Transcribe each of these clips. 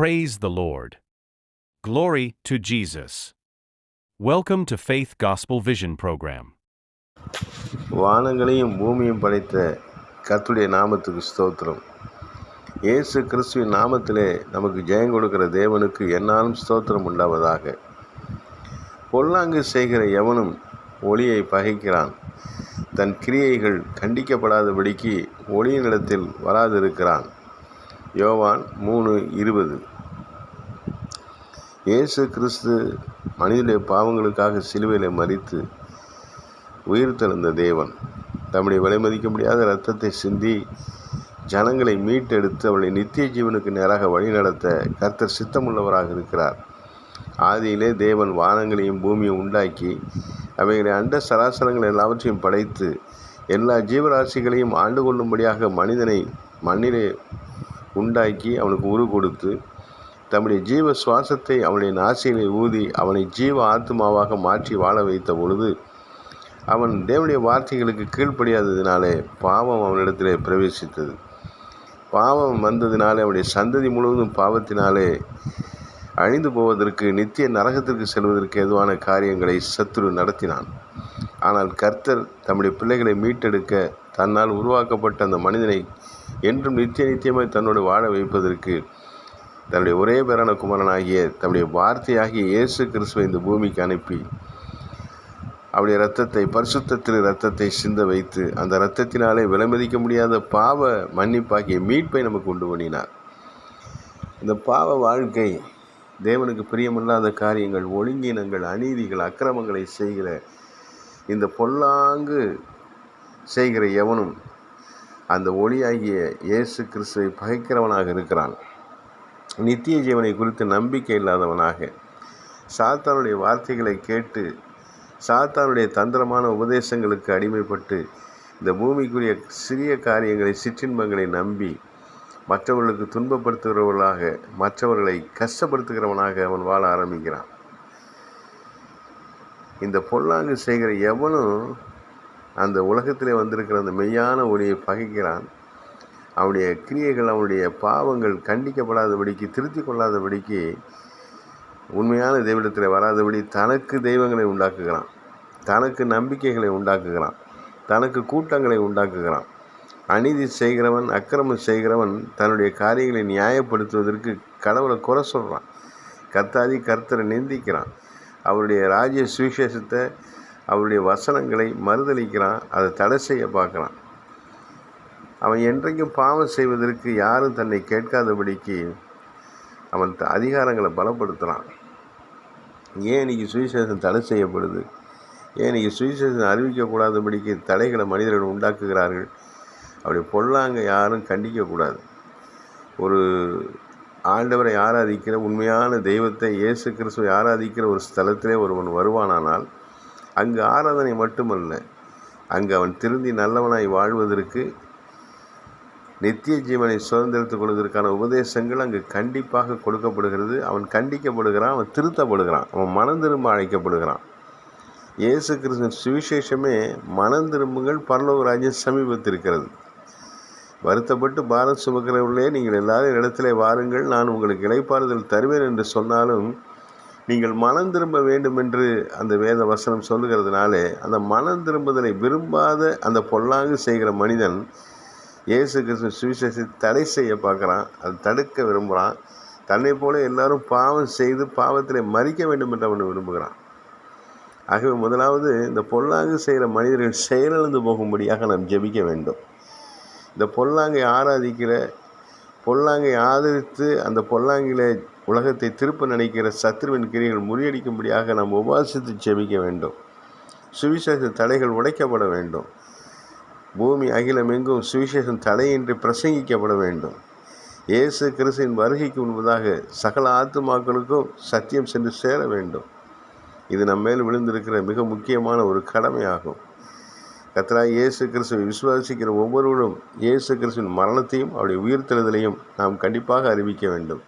Praise the Lord. Glory to Jesus. Welcome to Faith Gospel Vision Program. வானங்களையும் பூமியும் படைத்த கர்த்தருடைய நாமத்துக்கு ஸ்தோத்திரம் இயேசு கிறிஸ்துவின் நாமத்திலே நமக்கு ஜெயம் கொடுக்கிற தேவனுக்கு என்னாலும் ஸ்தோத்திரம் உண்டாவதாக பொல்லாங்கு செய்கிற எவனும் ஒளியை பகைக்கிறான் தன் கிரியைகள் கண்டிக்கப்படாதபடிக்கு ஒளியினிடத்தில் வராதிருக்கிறான் யோவான் மூணு இருபது இயேசு கிறிஸ்து மனிதனுடைய பாவங்களுக்காக சிலுவையில் மறித்து உயிர் தெழுந்த தேவன். தம்முடைய விலைமதிக்க முடியாத இரத்தத்தை சிந்தி ஜனங்களை மீட்டெடுத்து அவளை நித்திய ஜீவனுக்கு நேராக வழிநடத்த கர்த்தர் சித்தமுள்ளவராக இருக்கிறார். ஆதியிலே தேவன் வானங்களையும் பூமியும் உண்டாக்கி அவைகளை அண்ட சராசரங்கள் எல்லாவற்றையும் படைத்து எல்லா ஜீவராசிகளையும் ஆண்டு கொள்ளும்படியாக மனிதனை மண்ணிலே உண்டாக்கி அவனுக்கு உரு கொடுத்து தம்முடைய ஜீவ சுவாசத்தை அவனுடைய நாசியிலே ஊதி அவனை ஜீவ ஆத்மாவாக மாற்றி வாழ வைத்த பொழுது அவன் தேவனுடைய வார்த்தைகளுக்கு கீழ்ப்படியாததினாலே பாவம் அவனிடத்திலே பிரவேசித்தது. பாவம் வந்ததினாலே அவனுடைய சந்ததி முழுவதும் பாவத்தினாலே அழிந்து போவதற்கு நித்திய நரகத்திற்கு செல்வதற்கு எதுவான காரியங்களை சத்துரு நடத்தினான். ஆனால் கர்த்தர் தம்முடைய பிள்ளைகளை மீட்டெடுக்க தன்னால் உருவாக்கப்பட்ட அந்த மனிதனை என்றும் நித்திய நித்தியமாய் தன்னோடு வாழ வைப்பதற்கு தன்னுடைய ஒரே பேரான குமரனாகிய தம்முடைய வார்த்தையாகிய இயேசு கிறிஸ்துவை இந்த பூமிக்கு அனுப்பி அவருடைய ரத்தத்தை பரிசுத்தத்தில் ரத்தத்தை சிந்த வைத்து அந்த இரத்தத்தினாலே விலமதிக்க முடியாத பாவ மன்னிப்பாகிய மீட்பை நமக்கு உண்டு பண்ணினார். இந்த பாவ வாழ்க்கை தேவனுக்கு பிரியமில்லாத காரியங்கள் ஒழுங்கினங்கள் அநீதிகள் அக்கிரமங்களை செய்கிற இந்த பொல்லாங்கு செய்கிற எவனும் அந்த ஒளியாகிய இயேசு கிறிஸ்துவை பகைக்கிறவனாக இருக்கிறான். நித்திய ஜீவனை குறித்து நம்பிக்கை இல்லாதவனாக. சாத்தானுடைய வார்த்தைகளை கேட்டு சாத்தானுடைய தந்திரமான உபதேசங்களுக்கு அடிமைப்பட்டு இந்த பூமிக்குரிய சிறிய காரியங்களை சிற்றின்பங்களை நம்பி மற்றவர்களுக்கு துன்பப்படுத்துகிறவர்களாக மற்றவர்களை கஷ்டப்படுத்துகிறவனாக அவன் வாழ ஆரம்பிக்கிறான். இந்த பொல்லாங்கு செய்கிற எவனும் அந்த உலகத்திலே வந்திருக்கிற அந்த மெய்யான ஒளியை பகைக்கிறான். அவனுடைய கிரியைகள் அவனுடைய பாவங்கள் கண்டிக்கப்படாதபடிக்கு திருத்தி கொள்ளாதபடிக்கு உண்மையான தெய்வத்தில் வராதபடி தனக்கு தெய்வங்களை உண்டாக்குகிறான். தனக்கு நம்பிக்கைகளை உண்டாக்குகிறான். தனக்கு கூட்டங்களை உண்டாக்குகிறான். அநீதி செய்கிறவன் அக்கிரமம் செய்கிறவன் தன்னுடைய காரியங்களை நியாயப்படுத்துவதற்கு கடவுளை குறை சொல்கிறான் கர்த்தாதி கர்த்தரை நிந்திக்கிறான். அவருடைய ராஜ்ய சுவிசேஷத்தை அவருடைய வசனங்களை மறுதளிக்கிறான் அதை தடை செய்ய பார்க்குறான். அவன் என்றைக்கும் பாவம் செய்வதற்கு யாரும் தன்னை கேட்காதபடிக்கு அவன் த- அதிகாரங்களை பலப்படுத்துகிறான் ஏன் இன்னைக்கு சுவிசேஷம் தடை செய்யப்படுது? ஏன் இன்னைக்கு சுவிசேஷம் அறிவிக்கக்கூடாதபடிக்கு தடைகளை மனிதர்கள் உண்டாக்குகிறார்கள்? அப்படி பொல்லாங்க யாரும் கண்டிக்கக்கூடாது ஒரு ஆண்டவரை ஆராதிக்கிற உண்மையான தெய்வத்தை இயேசு கிறிஸ்துவை ஆராதிக்கிற ஒரு ஸ்தலத்திலே ஒருவன் வருவானானால் அங்கு ஆராதனை மட்டுமல்ல அங்கு அவன் திருந்தி நல்லவனாய் வாழ்வதற்கு நித்திய ஜீவனை சுதந்திரத்துக் கொள்வதற்கான உபதேசங்கள் அங்கு கண்டிப்பாக கொடுக்கப்படுகிறது. அவன் கண்டிக்கப்படுகிறான் அவன் திருத்தப்படுகிறான் அவன் மனம் திரும்ப அழைக்கப்படுகிறான். இயேசு கிருஷ்ணன் சுவிசேஷமே மனம் திரும்புங்கள் பரலோக ராஜ்யம் சமீபத்திருக்கிறது. வருத்தப்பட்டு பாரத் சுமக்கிறவர்களே நீங்கள் எல்லாரும் இடத்திலே வாருங்கள் நான் உங்களுக்கு இளைப்பாறுதல் தருவேன் என்று சொன்னாலும் நீங்கள் மனம் திரும்ப வேண்டும் என்று அந்த வேத வசனம் சொல்லுகிறதுனாலே அந்த மனம் திரும்புதலை விரும்பாத அந்த பொல்லாங்கு செய்கிற மனிதன் இயேசு கிறிஸ்து சுவிசேஷத்தை தடை செய்ய பார்க்குறான். அது தடுக்க விரும்புகிறான் தன்னை போல எல்லாரும் பாவம் செய்து பாவத்தில் மறிக்க வேண்டும் என்று அவன் விரும்புகிறான். ஆகவே முதலாவது இந்த பொல்லாங்கு செய்கிற மனிதர்கள் செயலிழந்து போகும்படியாக நாம் ஜெபிக்க வேண்டும். இந்த பொல்லாங்கை ஆராதிக்கிற பொல்லாங்கை ஆதரித்து அந்த பொல்லாங்கிலே உலகத்தை திருப்ப நினைக்கிற சத்ருவின் கிரியைகள் முறியடிக்கும்படியாக நாம் உபாசித்து ஜெபிக்க வேண்டும். சுவிசேஷ தடைகள் உடைக்கப்பட வேண்டும். பூமி அகிலமெங்கும் சுவிசேஷம் தடையின்றி பிரசங்கிக்கப்பட வேண்டும். இயேசு கிறிஸ்துவின் வருகைக்கு முன்பதாக சகல ஆத்துமாக்களுக்கும் சத்தியம் சென்று சேர வேண்டும். இது நம்ம மேல் விழுந்திருக்கிற மிக முக்கியமான ஒரு கடமையாகும். கத்ரா இயேசு கிறிஸ்துவை விசுவாசிக்கிற ஒவ்வொருவரும் இயேசு கிறிஸ்துவின் மரணத்தையும் அவருடைய உயிர்த்தெழுதலையும் நாம் கண்டிப்பாக அறிவிக்க வேண்டும்.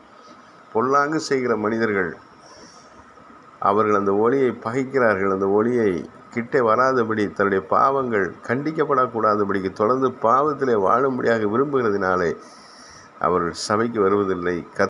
பொல்லாங்கு செய்கிற மனிதர்கள் அவர்கள் அந்த ஒளியை பகைக்கிறார்கள். அந்த ஒளியை கிட்டே வராதபடி தன்னுடைய பாவங்கள் கண்டிக்கப்படக்கூடாதபடிக்கு தொடர்ந்து பாவத்திலே வாழும்படியாக விரும்புகிறதுனாலே அவர்கள் சபைக்கு வருவதில்லை. கத்